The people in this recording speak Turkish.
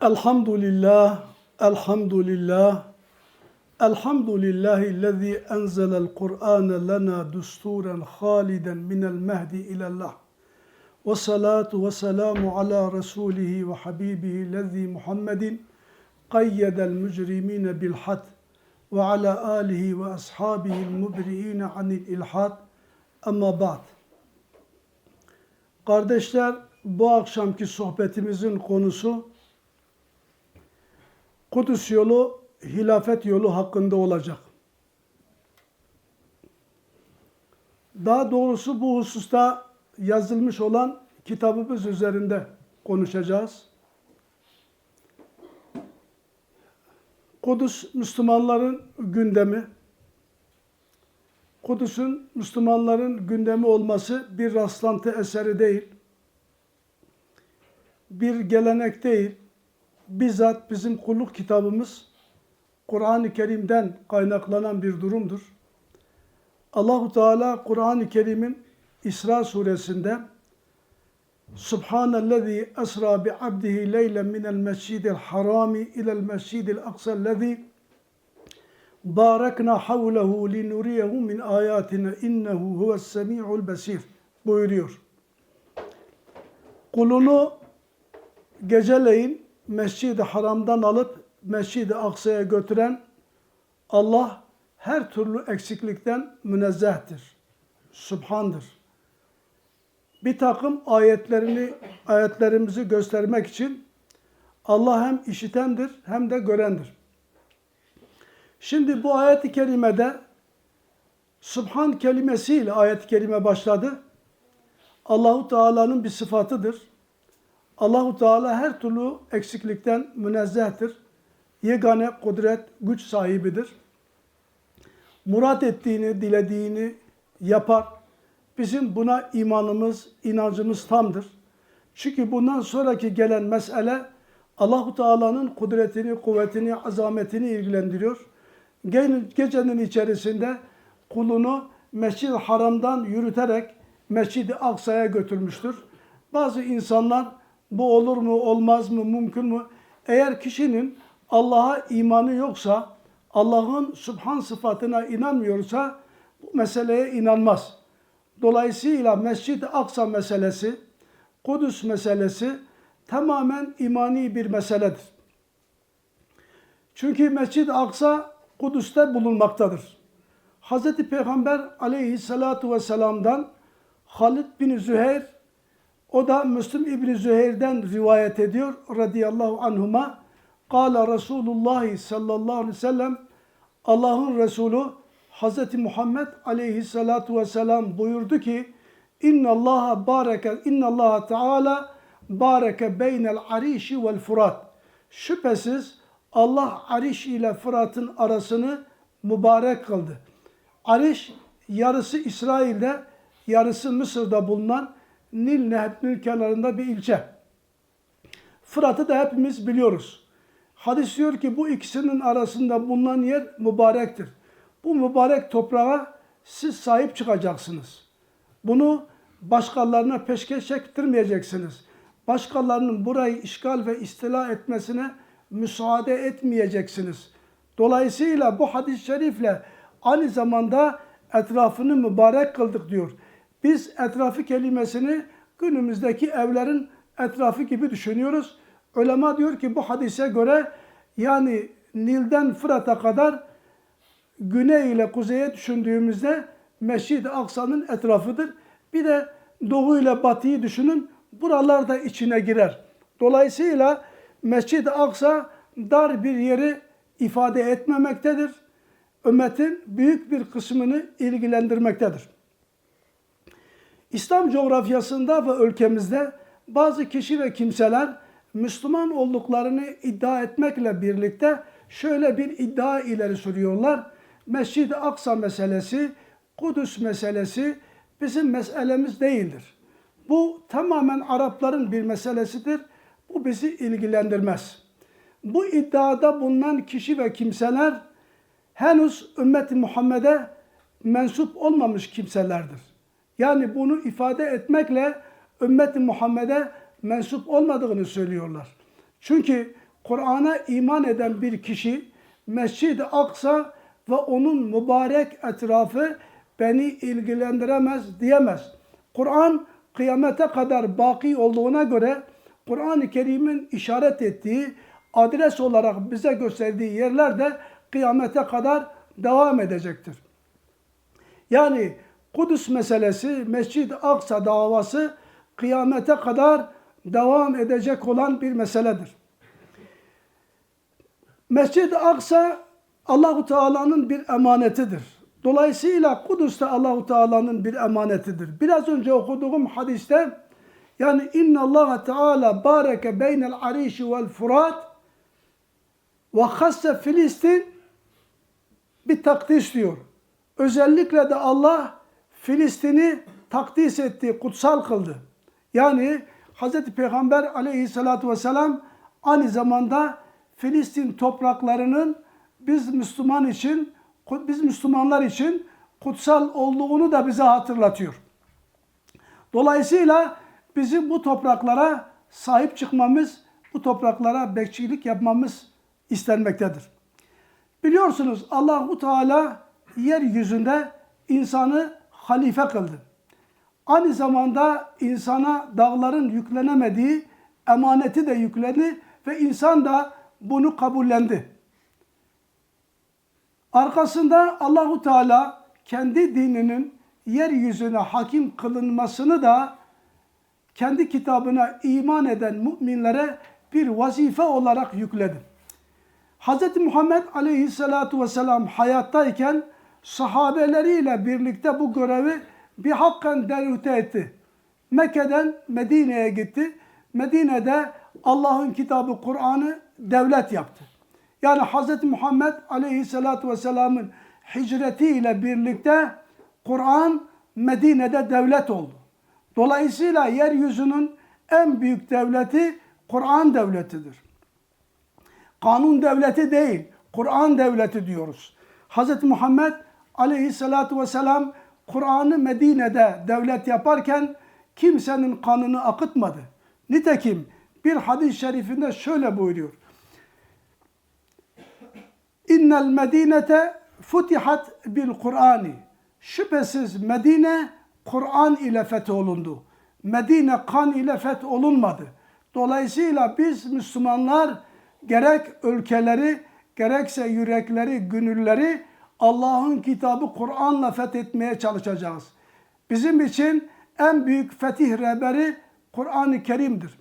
Elhamdülillah, elhamdülillah, elhamdülillahi enzelel Kur'ane lena dusturen haliden minel mehdi ilallah. Ve salatu ve selamu ala Resulihi ve Habibihi lezi Muhammedin qayyedel mücrimine bil had ve ala alihi ve ashabihi mubri'ine anil ilhad ama ba'd. Kardeşler bu akşamki sohbetimizin konusu Kudüs yolu, hilafet yolu hakkında olacak. Daha doğrusu bu hususta yazılmış olan kitabımız üzerinde konuşacağız. Kudüs Müslümanların gündemi. Kudüs'ün Müslümanların gündemi olması bir rastlantı eseri değil. Bir gelenek değil bizzat bizim kulluk kitabımız Kur'an-ı Kerim'den kaynaklanan bir durumdur. Allahu Teala Kur'an-ı Kerim'in İsra suresinde Subhanellezi esra bi abdihi leylen minel mescidil harami ilel mescidil aksellezi barakna havlehu linuriyehu min ayatina innehu huves semi'ul besir buyuruyor. Kulunu geceleyin Mescid-i Haram'dan alıp Mescid-i Aksa'ya götüren Allah her türlü eksiklikten münezzehtir. Subhandır. Bir takım ayetlerini, ayetlerimizi göstermek için Allah hem işitendir hem de görendir. Şimdi bu ayet-i kerimede Subhan kelimesiyle ayet-i kerime başladı. Allahu Teala'nın bir sıfatıdır. Allahu Teala her türlü eksiklikten münezzehtir. Yegane kudret, güç sahibidir. Murat ettiğini, dilediğini yapar. Bizim buna imanımız, inancımız tamdır. Çünkü bundan sonraki gelen mesele Allahu Teala'nın kudretini, kuvvetini, azametini ilgilendiriyor. Gecenin içerisinde kulunu Mescid-i Haram'dan yürüterek Mescid-i Aksa'ya götürmüştür. Bazı insanlar bu olur mu, olmaz mı, mümkün mü? Eğer kişinin Allah'a imanı yoksa, Allah'ın subhan sıfatına inanmıyorsa bu meseleye inanmaz. Dolayısıyla Mescid-i Aksa meselesi, Kudüs meselesi tamamen imani bir meseledir. Çünkü Mescid-i Aksa Kudüs'te bulunmaktadır. Hz. Peygamber aleyhissalatu vesselam'dan Halid bin Züheyr o da Müslüm İbni Züheyr'den rivayet ediyor radıyallahu anhuma. Kala Resulullah sallallahu aleyhi ve sellem Allah'ın Resulü Hz. Muhammed aleyhissalatu vesselam buyurdu ki İnna Allah bareke inna Allah Teala bareke beynel arişi vel furat. Şüphesiz Allah Ariş ile Fırat'ın arasını mübarek kıldı. Ariş yarısı İsrail'de, yarısı Mısır'da bulunan Nil Nehri'nin kenarında bir ilçe. Fırat'ı da hepimiz biliyoruz. Hadis diyor ki bu ikisinin arasında bulunan yer mübarektir. Bu mübarek toprağa siz sahip çıkacaksınız. Bunu başkalarına peşkeş çektirmeyeceksiniz. Başkalarının burayı işgal ve istila etmesine müsaade etmeyeceksiniz. Dolayısıyla bu hadis-i şerifle aynı zamanda etrafını mübarek kıldık diyor. Biz etrafı kelimesini günümüzdeki evlerin etrafı gibi düşünüyoruz. Ölema diyor ki bu hadise göre yani Nil'den Fırat'a kadar güney ile kuzeye düşündüğümüzde Mescid-i Aksa'nın etrafıdır. Bir de doğu ile batıyı düşünün. Buralar da içine girer. Dolayısıyla Mescid-i Aksa dar bir yeri ifade etmemektedir. Ümmetin büyük bir kısmını ilgilendirmektedir. İslam coğrafyasında ve ülkemizde bazı kişi ve kimseler Müslüman olduklarını iddia etmekle birlikte şöyle bir iddia ileri sürüyorlar. Mescid-i Aksa meselesi, Kudüs meselesi bizim meselemiz değildir. Bu tamamen Arapların bir meselesidir. Bu bizi ilgilendirmez. Bu iddiada bulunan kişi ve kimseler henüz ümmeti Muhammed'e mensup olmamış kimselerdir. Yani bunu ifade etmekle ümmeti Muhammed'e mensup olmadığını söylüyorlar. Çünkü Kur'an'a iman eden bir kişi Mescid-i Aksa ve onun mübarek etrafı beni ilgilendiremez diyemez. Kur'an kıyamete kadar baki olduğuna göre Kur'an-ı Kerim'in işaret ettiği adres olarak bize gösterdiği yerler de kıyamete kadar devam edecektir. Yani Kudüs meselesi, Mescid-i Aksa davası kıyamete kadar devam edecek olan bir meseledir. Mescid-i Aksa Allahu Teala'nın bir emanetidir. Dolayısıyla Kudüs de Allahu Teala'nın bir emanetidir. Biraz önce okuduğum hadiste yani inna Allah Teala bareke beynel arişi vel furat ve hasse Filistin bir takdis diyor. Özellikle de Allah Filistin'i takdis etti, kutsal kıldı. Yani Hz. Peygamber aleyhissalatu vesselam aynı zamanda Filistin topraklarının biz Müslüman için, biz Müslümanlar için kutsal olduğunu da bize hatırlatıyor. Dolayısıyla bizim bu topraklara sahip çıkmamız, bu topraklara bekçilik yapmamız istenmektedir. Biliyorsunuz Allahu Teala yeryüzünde insanı halife kıldı. Aynı zamanda insana dağların yüklenemediği emaneti de yükledi ve insan da bunu kabullendi. Arkasında Allahu Teala kendi dininin yeryüzüne hakim kılınmasını da kendi kitabına iman eden müminlere bir vazife olarak yükledi. Hz. Muhammed aleyhissalatu vesselam hayattayken sahabeleriyle birlikte bu görevi bir hakkan derüte etti. Mekke'den Medine'ye gitti. Medine'de Allah'ın kitabı Kur'an'ı devlet yaptı. Yani Hz. Muhammed aleyhissalatu vesselamın hicretiyle birlikte Kur'an Medine'de devlet oldu. Dolayısıyla yeryüzünün en büyük devleti Kur'an devletidir. Kanun devleti değil, Kur'an devleti diyoruz. Hz. Muhammed aleyhissalatu vesselam Kur'an'ı Medine'de devlet yaparken kimsenin kanını akıtmadı. Nitekim bir hadis-i şerifinde şöyle buyuruyor. İnnel medinete futihat bil Kur'ani. Şüphesiz Medine Kur'an ile fetholundu. Medine kan ile fetholunmadı. Dolayısıyla biz Müslümanlar gerek ülkeleri gerekse yürekleri, gönülleri Allah'ın kitabı Kur'an'la fethetmeye çalışacağız. Bizim için en büyük fetih rehberi Kur'an-ı Kerim'dir.